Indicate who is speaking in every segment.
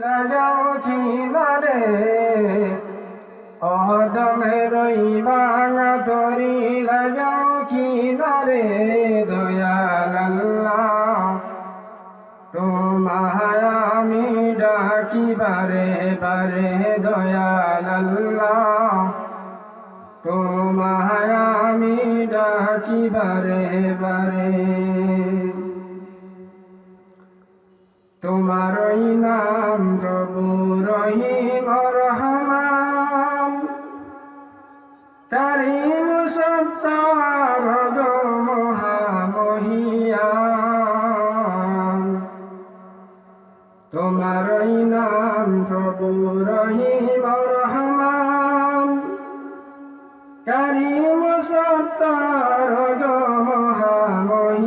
Speaker 1: লাগাও কিনারে অদমে রই ভাঙা তরি লাগাও কিনারে দয়াল আল্লাহ। তোমায় আমি ডাকি বারে বারে দয়াল আল্লাহ। তোমায় আমি ডাকি বারে। বারে তোমারই রহিম রহমান কারিম সত্তার মহামহিয়ান তোমারই নাম প্রভু রহিম রহমান কারিম সত্তার মহামহিয়ান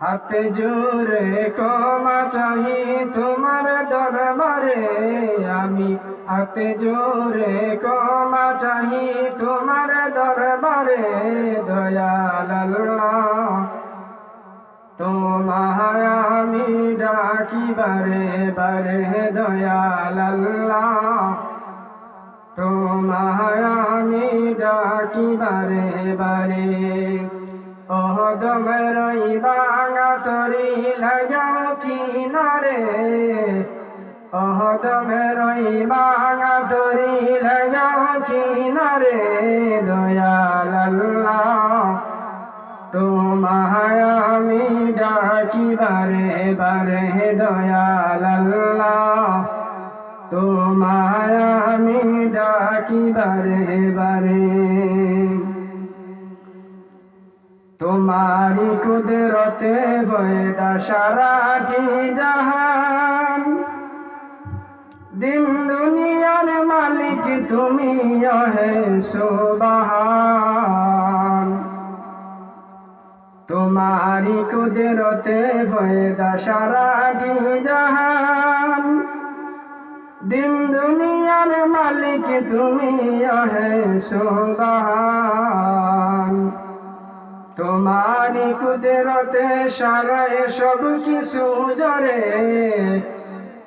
Speaker 1: হাতে জোরে ক্ষমা চাহি তোমার দরবারে। আমি হাতে জোরে ক্ষমা চাহি তোমার দরবারে দয়াল তোমায় আমি ডাকি বারে বারে দয়াল তোমায় আমি ডাকি বারে। বারে অহদমের বাঙা তরি লাগাও কিনারে অহদমের বাঙা তরি লাগাও কিনারে, দয়াল তোমায় আমি ডাকি বারে বারে দয়াল আল্লাহ, তোমায় আমি ডাকি বারে বারে তোমারি কুদরতে বয়দা সারাটি জাহান। দিন দুনিয়ার মালিক তুমি হে সুবাহান। তোমারি কুদরতে বয়দা সারাটি জাহান। দিন দুনিয়ার মালিক তুমি হে সুবাহান। তোমারি কুদরতে সারায় সব কিছু জরে।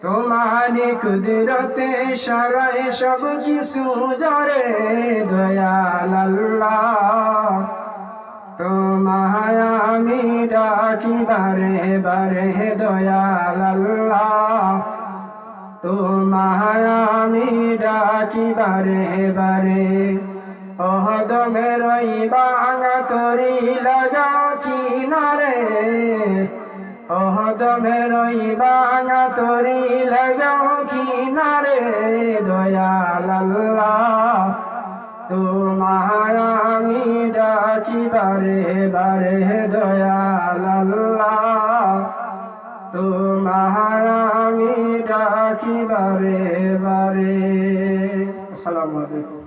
Speaker 1: তোমারি কুদরতে সারায় সব কিছু জরে, দয়াল আল্লাহ। তোমায় আমি ডাকি বারে বারে দয়াল আল্লাহ। তোমায় আমি ডাকি বারে বারে। অহদমের বাঙা তরি লাগাও কিনারে। অহদমের বাঙা তরি লাগাও কিনারে। দয়াল আল্লাহ তোমায় আমি ডাকি বারে। বারে দয়াল আল্লাহ তোমায় আমি ডাকি বারে বারে। আসসালামু আলাইকুম।